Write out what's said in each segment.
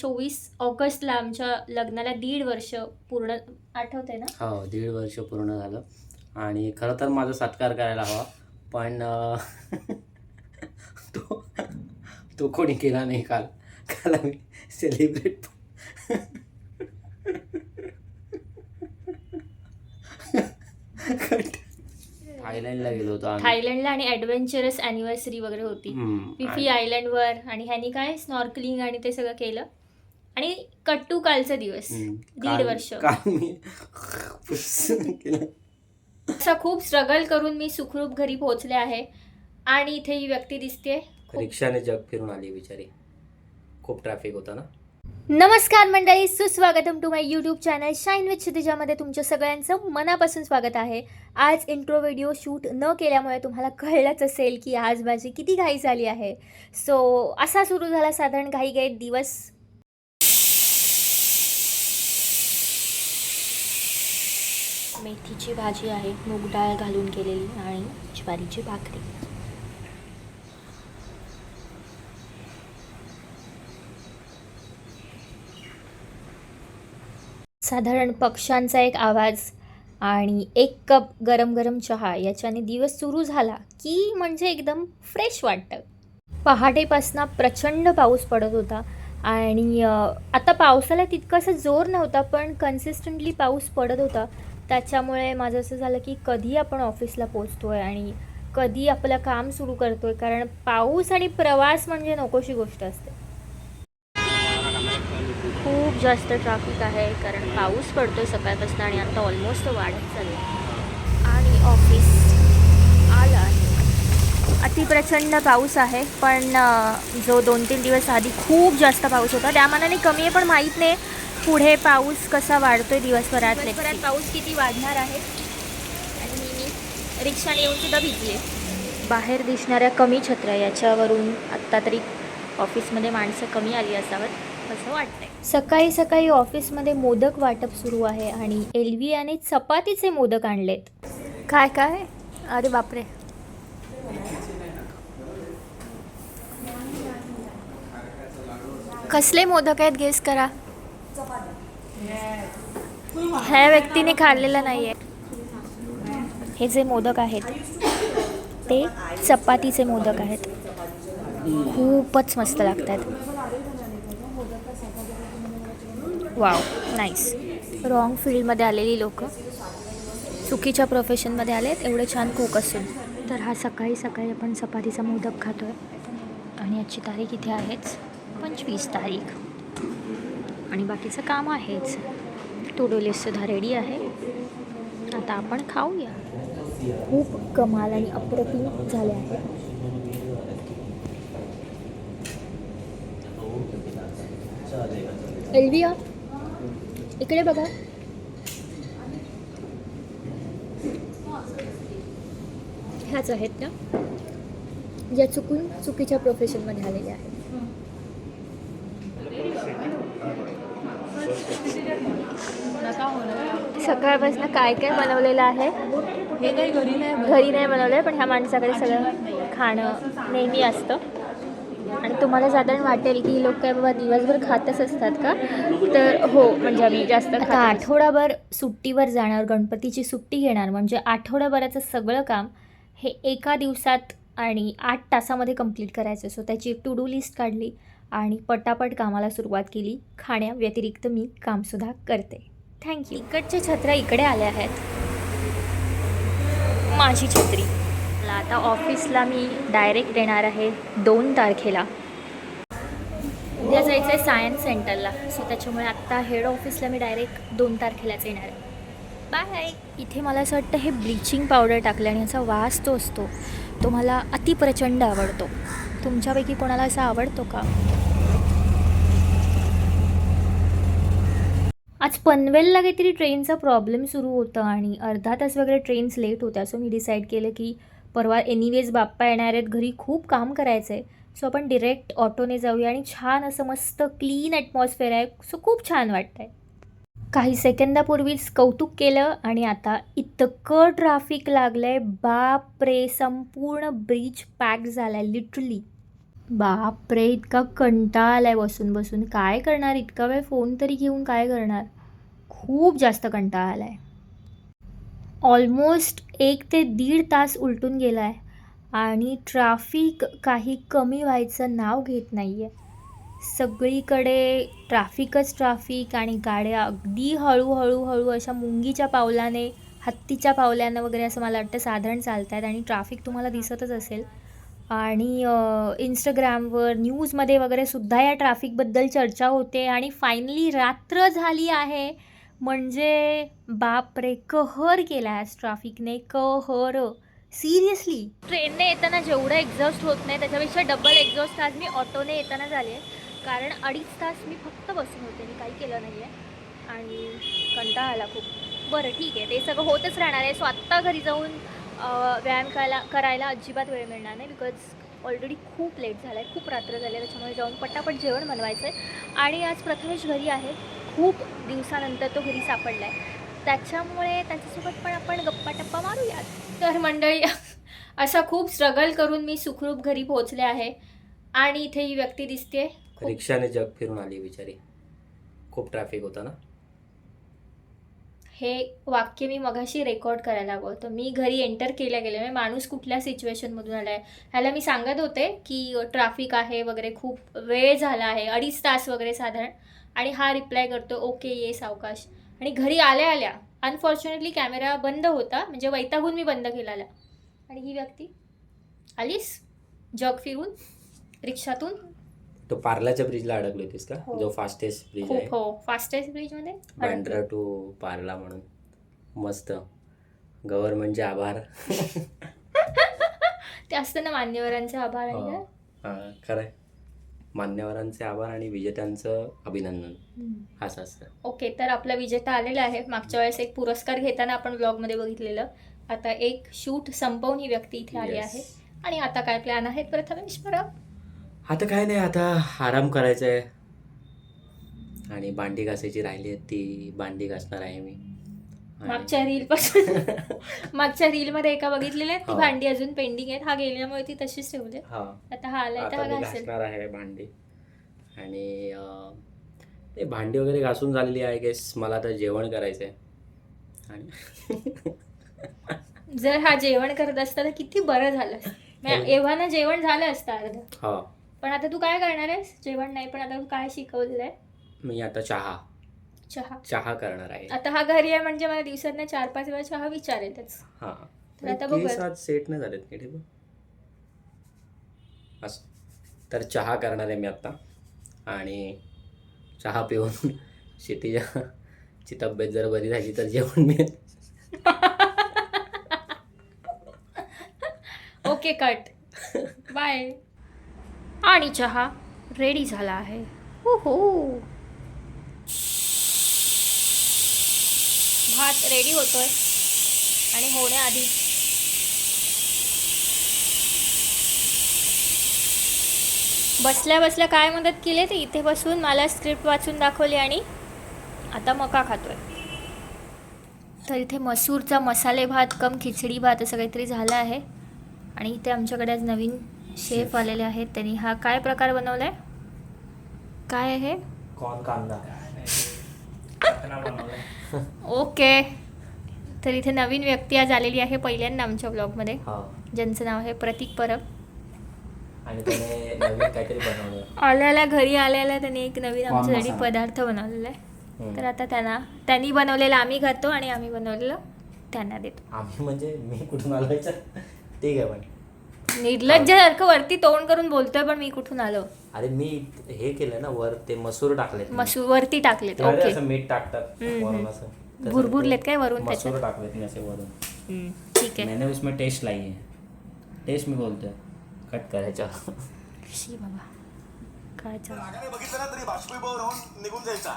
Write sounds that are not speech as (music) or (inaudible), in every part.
चोवीस ऑगस्टला आमच्या लग्नाला दीड वर्ष पूर्ण आठवते ना? हो दीड वर्ष पूर्ण झालं. आणि खरं तर माझा सत्कार करायला हवा पण तो तो कोणी केला नाही काल. काल आम्ही सेलिब्रेट थायलंडला गेलो होतो आम्ही. थायलंडला आणि ॲडव्हेंचरस अॅनिव्हर्सरी वगैरे होती. हम्म, पिफी आणि- आयलंडवर आणि ह्यानी काय? स्नॉर्कलिंग आणि ते सगळं केलं? आणि कट्टू कालचा दिवस. दीड वर्ष. (laughs) असा खूप स्ट्रगल करून मी सुखरूप घरी पोहोचले आहे. आणि इथे ही व्यक्ती दिसते रिक्षाने जग फिरून आली बिचारी. खूप ट्रॅफिक होता ना? नमस्कार मंडळी सुस्वागतम to my YouTube channel shine with क्षितिजामध्ये तुमच्या सगळ्यांचं मनापासून स्वागत आहे. आज इंट्रो व्हिडिओ शूट न केल्यामुळे तुम्हाला कळलंच असेल की आज माझी किती घाई झाली आहे. सो असा सुरू झाला साधारण घाई घाईत दिवस. मेथीची भाजी आहे मूग डाळ घालून केलेली आणि ज्वारीची भाकरी. साधारण पक्ष्यांचा एक आवाज आणि एक कप गरम गरम चहा याच्याने दिवस सुरू झाला की म्हणजे एकदम फ्रेश वाटतं. पहाटेपासनं प्रचंड पाऊस पडत होता आणि आता पावसाला तितकासा जोर नव्हता पण कन्सिस्टंटली पाऊस पडत होता. त्याच्यामुळे माझं असं झालं की कधी आपण ऑफिसला पोचतो आहे आणि कधी आपलं काम सुरू करतो आहे कारण पाऊस आणि प्रवास म्हणजे नकोशी गोष्ट असते. खूप जास्त ट्रॅफिक आहे कारण पाऊस पडतोय सकाळपासून आणि आता ऑलमोस्ट वाढत चाललं आणि ऑफिस आलं आहे. अतिप्रचंड पाऊस आहे पण जो दोन तीन दिवस आधी खूप जास्त पाऊस होता त्या मानाने कमी आहे पण माहीत नाही. पुढे पाऊस कसा वाढतोय दिवसभरात दिवसभरात पाऊस किती वाढणार आहे? आणि मी रिक्षाने येऊन सुद्धा भिजली बाहेर दिसणाऱ्या कमी छत्र्या याच्यावरून आत्ता तरी ऑफिसमध्ये माणसं कमी आली असावं असं वाटतंय. सकाळी सकाळी ऑफिसमध्ये मोदक वाटप सुरू आहे आणि एलवियाने चपातीचे मोदक आणलेत. काय काय? अरे बापरे. कसले मोदक आहेत? गेस करा. ह्या व्यक्तीने खाल्लेलं नाही आहे हे जे मोदक आहेत ते चपातीचे मोदक आहेत. खूपच मस्त लागतात. वाव नाईस रॉंग फील्डमध्ये आलेली लोक. चुकीच्या प्रोफेशनमध्ये आलेत एवढे छान कुक असून. तर हा सकाळी सकाळी आपण चपातीचा मोदक खातो आहे आणि याची तारीख इथे आहेच पंचवीस तारीख. आणि बाकीचं काम आहेच. तो डू रेडी आहे. आता आपण खाऊया. खूप कमाल आणि अप्रतिम झाले आहे. एल्विया इकडे बघा. ह्याच आहेत ना? ज्या चुकून चुकीच्या प्रोफेशनमध्ये आलेल्या आहेत. सकाळपासून काय काय बनवलेलं आहे? हे काही घरी नाही. घरी नाही बनवलं पण ह्या माणसाकडे सगळं खाणं नेहमी असतं. आणि तुम्हाला साधारण वाटेल की लोक काय बाबा दिवसभर खातच असतात का? तर हो म्हणजे आम्ही जास्त आता आठवडाभर सुट्टीवर जाणार गणपतीची सुट्टी घेणार म्हणजे आठवड्याभराचं सगळं काम हे एका दिवसात आणि आठ तासामध्ये कंप्लीट करायचं. सो त्याची टू डू लिस्ट काढली आणि पटापट कामाला सुरुवात केली. खाण्या व्यतिरिक्त मी कामसुद्धा करते. थँक्यू इकडच्या छत्र्या इकडे आल्या आहेत. माझी छत्री. मला आता ऑफिसला मी डायरेक्ट येणार आहे दोन तारखेला. उद्या जायचं आहे सायन्स सेंटरला सो त्याच्यामुळे आत्ता हेड ऑफिसला मी डायरेक्ट दोन तारखेलाच येणार आहे. बाय इथे मला असं वाटतं हे ब्लिचिंग पावडर टाकलं आणि याचा वास तो असतो. तो मला अतिप्रचंड आवडतो. तुमच्यापैकी कोणाला असा आवडतो का? आज पनवेलला काहीतरी ट्रेनचा प्रॉब्लेम सुरू होता आणि अर्धा तास वगैरे ट्रेन्स लेट होत्या. सो मी डिसाईड केलं की परवा एनिवेज बाप्पा येणार आहेत. घरी खूप काम करायचं आहे सो आपण डिरेक्ट ऑटोने जाऊया आणि छान असं मस्त क्लीन ॲटमॉस्फिअर आहे. सो खूप छान वाटतं आहे काही सेकंदापूर्वीच कौतुक केलं आणि आता इतकं ट्रॅफिक लागलं आहे बाप रे संपूर्ण ब्रिज पॅक झाला आहे लिटरली बापरे इतका कंटाळा आलाय बसून बसून. काय करणार? इतका वेळ फोन तरी घेऊन काय करणार? खूप जास्त कंटाळा आलाय. ऑलमोस्ट एक ते दीड तास उलटून गेला आहे आणि ट्राफिक काही कमी व्हायचं नाव घेत नाही आहे सगळीकडे ट्राफिकच ट्राफिक आणि गाड्या अगदी हळूहळू हळू अशा मुंगीच्या पावलाने हत्तीच्या पावल्यानं वगैरे असं मला वाटतं साधारण चालत आहेत आणि ट्राफिक तुम्हाला दिसतच असेल. आणि इंस्टाग्रामवर न्यूजमध्ये वगैरे सुद्धा या ट्रॅफिकबद्दल चर्चा होते आणि फायनली रात्र झाली आहे. म्हणजे बाप रे कहर केला आहे ट्रॅफिकने कहर. सिरियसली ट्रेनने येताना जेवढं एक्झॉस्ट होत नाही त्याच्यापेक्षा डबल एक्झॉस्ट आज मी ऑटोने येताना झाले कारण अडीच तास मी फक्त बसून होते मी काही केलं नाही आहे आणि कंटाळा आला खूप. बरं ठीक आहे. ते सगळं होतच राहणार आहे. सो आत्ता घरी जाऊन व्यायाम करायला करायला अजिबात वेळ मिळणार नाही बिकॉज ऑलरेडी खूप लेट झाला आहे खूप रात्र झाली आहे त्याच्यामुळे जाऊन पटापट जेवण बनवायचं आहे आणि आज प्रथमेश घरी आहे खूप दिवसानंतर तो घरी सापडला आहे त्याच्यामुळे त्याच्यासोबत पण आपण गप्पा टप्पा मारूयात. तर मंडळी असा खूप स्ट्रगल करून मी सुखरूप घरी पोहोचले आहे. आणि इथे ही व्यक्ती दिसते रिक्षाने जग फिरून आली बिचारी. खूप ट्रॅफिक होता ना? हे वाक्य मी मगाशी रेकॉर्ड करायला हवं तर मी घरी एंटर केल्या गेले म्हणजे माणूस कुठल्या सिच्युएशनमधून आला आहे ह्याला मी सांगत होते की ट्रॅफिक आहे वगैरे खूप वेळ झाला आहे. अडीच तास वगैरे साधारण. आणि हा रिप्लाय करतो ओके ये सावकाश. आणि घरी आल्या आल्या अनफॉर्च्युनेटली कॅमेरा बंद होता. म्हणजे वैतागून मी बंद केला आणि ही व्यक्ती आलीस जग फिरून रिक्षातून तो पार्लाच्या ब्रिजला अडकली होतीस का? हो. जो फास्टेस्ट ब्रिज आहे. खूप हो. फास्टेस्ट ब्रिजमध्ये बँड्रा टू पार्ला म्हणून. मस्त. गव्हर्नमेंटचे आभार. (laughs) ते असतं ना मान्यवरांचे आभार आहे हो. हा, खरंय. मान्यवरांचे आभार आणि विजेत्यांचं अभिनंदन. हम्म. असं असतं. ओके तर आपला विजेता आलेला आहे. मागच्या वेळेस एक पुरस्कार घेताना आपण ब्लॉगमध्ये बघितलेलं. आता एक शूट संपवून ही व्यक्ती इथे आली Yes. आहे. आणि आता काय प्लॅन आहेत? प्रथमेश बरं आता काय नाही आता आराम करायचा आहे आणि भांडी घासायची राहिली आहे ती भांडी घासणार आहे मी. आणि- मागच्या रील पासून. (laughs) मागच्या रील मध्ये एका बघितलेल्या आहेत ती हो. भांडी अजून पेंडिंग आहेत. हा गेल्यामुळे ती तशीच ठेवली हा. आता हा आलाय तर आता हा मी घासेल. घासणार आहे भांडी. आणि अं, ते भांडी वगैरे घासून झालेली आहे गेस मला आता जेवण करायचं आहे आणि जर हा जेवण करत असता तर किती बरं झालं. (laughs) हो. एव्हाना जेवण झालं असतं अर्ध. हा. पण आता तू काय करणार आहेस? जेवण नाही पण आता तू काय शिकवलेलं आहे? मी आता चहा. चहा. चहा करणार आहे. आता हा घरी आहे म्हणजे मला दिवसातनं चार पाच वेळा चहा विचारेलच. हा. तर आता बघूया. केस आज सेट नाही झालेत नीट हे बघ. असं तर चहा करणार आहे मी आत्ता आणि चहा पिऊन (laughs) क्षितिजा (laughs) ची तब्येत जर बरी झाली तर जेवण मी (laughs) ओके कट. बाय. आणि चहा रेडी झाला आहे. हो हो भात रेडी होतोय. आणि होण्याआधी बसल्या बसल्या काय मदत केली ते? इथे बसून मला स्क्रिप्ट वाचून दाखवली आणि आता मका खातोय. तर इथे मसूरचा मसाले भात कम खिचडी भात असं काहीतरी झालं आहे. आणि इथे आमच्याकडे आज नवीन शेफ आलेले आहेत त्यांनी. हा काय प्रकार बनवलाय? काय आहे? कॉर्न कांदा. (laughs) ओके. तर इथे नवीन व्यक्ती आज आलेली आहे पहिल्यांदा आमच्या ब्लॉगमध्ये. हा. ज्यांचं नाव आहे प्रतीक परब. आणि त्याने नवीन काहीतरी बनवलं आल्याला घरी आल्याला त्यांनी एक नवीन Corn आमच्यासाठी मसाला. पदार्थ बनवलेला आहे हम्म. तर आता त्यांना त्यांनी बनवलेलं आम्ही खातो आणि आम्ही बनवलेलं त्यांना देतो. आम्ही म्हणजे मी कुठून आलो याच्यात ठीक आहे पण निर्लज्जासारखं वरती तोंड करून बोलतोय पण मी कुठून आलो? अरे मी हे केलं ना वर ते मसूर टाकले मसूर वरती टाकलेत ओके. असं मीठ टाकतात हम्म, वरून हम्म. असं. तसं भुरभुरलेत ते काय वरून त्याच्यात? मसूर टाकलेत मी असे वरून. हम्म, ठीक आहे. मैंने उसमें टेस्ट लाई है. टेस्ट मी बोलतोय. कट करायचा शी बाबा. काय चालू रागाने बघितलं ना तरी बाष्पीभव राहून निघून जायचा.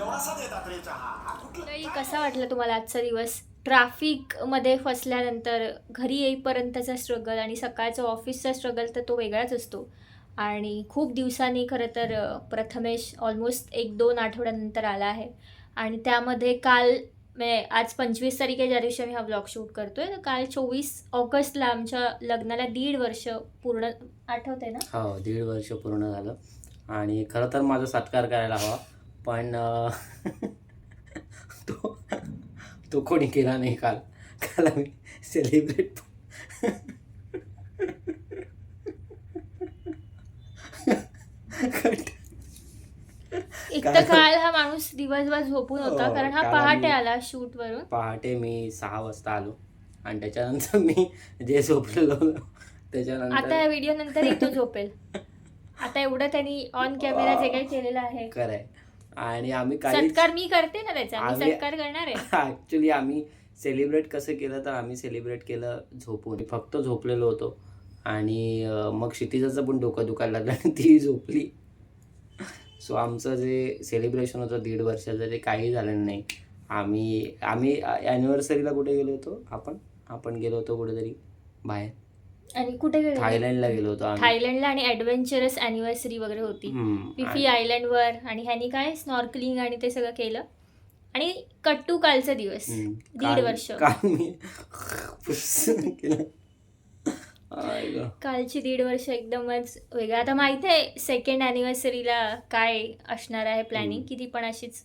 एवढासा देतात रे चहा. हा कुठला? नाही कसा वाटला तुम्हाला आजचा दिवस? ट्रॅफिकमध्ये फसल्यानंतर घरी येईपर्यंतचा स्ट्रगल आणि सकाळचं ऑफिसचा स्ट्रगल तर तो वेगळाच असतो. आणि खूप दिवसांनी खरं तर प्रथमेश ऑलमोस्ट एक दोन आठवड्यानंतर आला आहे. आणि त्यामध्ये काल आज पंचवीस तारीख दिवशी आम्ही हा ब्लॉग शूट करतोय. तर काल चोवीस ऑगस्टला आमच्या लग्नाला दीड वर्ष पूर्ण आठवते ना? हो दीड वर्ष पूर्ण झालं. आणि खरं तर माझा सत्कार करायला हवा. पण (laughs) तो तो कोणी केला नाही काल. काल आम्ही सेलिब्रेट एक? तर काल हा माणूस दिवसभर झोपून होता हो, कारण हा काल पहाटे आम्ही- आला शूट वरून पहाटे मी सहा वाजता आलो. आणि त्याच्यानंतर मी जे झोपलेलो आता त्याच्यानंतर या व्हिडिओ नंतर तो झोपेल. आता एवढं त्यांनी ऑन कॅमेरा जे काही केलेलं आहे. कराय आणि आम्ही काही सत्कार मी करते ना त्याचा? मी आम्ही- सत्कार करणार आहे? (laughs) ॲक्च्युली आम्ही सेलिब्रेट कसं केलं तर आम्ही सेलिब्रेट केलं झोपून. फक्त झोपलेलो होतो. आणि अं, मग क्षितिजाचं पण डोकं दुखायला लागलं आणि ती झोपली. सो आमचं जे सेलिब्रेशन होतं दीड वर्षाचं ते काही झालं नाही. आम्ही आम्ही ॲनिव्हर्सरीला कुठे गेलो होतो? आपण? आपण गेलो होतो कुठेतरी बाहेर. आणि कुठे गेले? थायलंडला गेलो होतो आम्ही. थायलंडला आणि ॲडव्हेंचरस अॅनिव्हर्सरी वगैरे होती. हम्म, पिफी आणि- आयलंडवर आणि ह्यानी काय स्नॉर्कलिंग आणि ते सगळं केलं. आणि कट्टू कालचा दिवस. हम्म, दीड काल- वर्ष. काल मी पुसून केलं. आई गं. कालची दीड वर्ष एकदमच वेगळं. आता माहीत आहे सेकंड अॅनिव्हर्सरीला काय असणार आहे प्लॅनिंग हम्म. की ती पण अशीच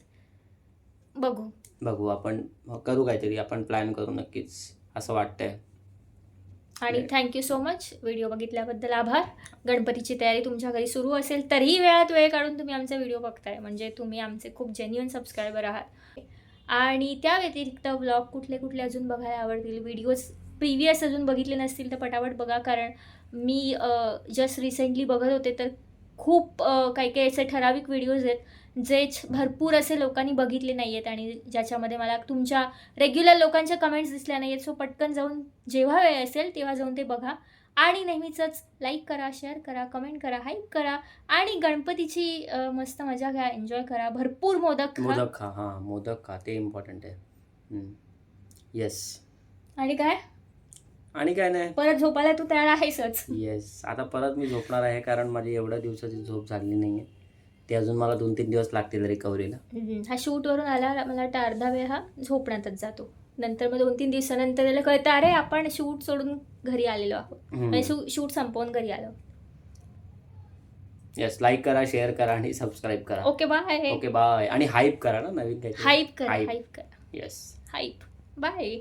बघू. बघू आपण करू काहीतरी. आपण प्लॅन करू नक्कीच असं वाटतंय. आणि. Thank you so much video बघितल्याबद्दल आभार. गणपतीची तयारी तुमच्या घरी सुरू असेल तरीही वेळात वेळ काढून तुम्ही आमचा व्हिडिओ बघताय. म्हणजे तुम्ही आमचे खूप जेन्युअन सबस्क्रायबर आहात. आणि त्या व्यतिरिक्त ब्लॉग कुठले कुठले अजून बघायला आवडतील? व्हिडिओज प्रिव्हियस अजून बघितले नसतील तर पटापट बघा. कारण मी जस्ट रिसेंटली बघत होते तर खूप काही काही असे ठराविक व्हिडिओज आहेत. जे भरपूर असे लोकांनी बघितले नाही आहेत आणि ज्याच्यामध्ये मला तुमच्या रेग्युलर लोकांच्या कमेंट्स दिसल्या नाही आहेत सो पटकन जाऊन जेव्हा वेळ असेल तेव्हा जाऊन ते बघा. आणि नेहमीचंच लाईक करा शेअर करा कमेंट करा हाईप करा आणि गणपतीची मस्त मजा घ्या एन्जॉय करा. भरपूर मोदक खा. मोदक खा हां मोदक खा ते इम्पॉर्टंट आहे. येस आणि काय? आणि काय नाही. परत झोपायला तू तयार आहेसच. येस आता परत मी झोपणार आहे कारण माझी एवढ्या दिवसाची झोप झाली नाही आहे ते अजून मला दोन तीन दिवस लागतील रिकव्हरीला. हा शूटवरून आला मला वाटतं अर्धा वेळ हा झोपण्यातच जातो. नंतर मग दोन तीन दिवसानंतर त्याला कळतं अरे आपण शूट सोडून घरी आलेलो आहोत. म्हणजे शूट संपवून घरी आलो. येस लाईक करा शेअर करा आणि सबस्क्राईब करा. ओके बाय ओके बाय आणि हाईप करा ना नवीन हाईप करा Hype. हाईप करा. Yes hype bye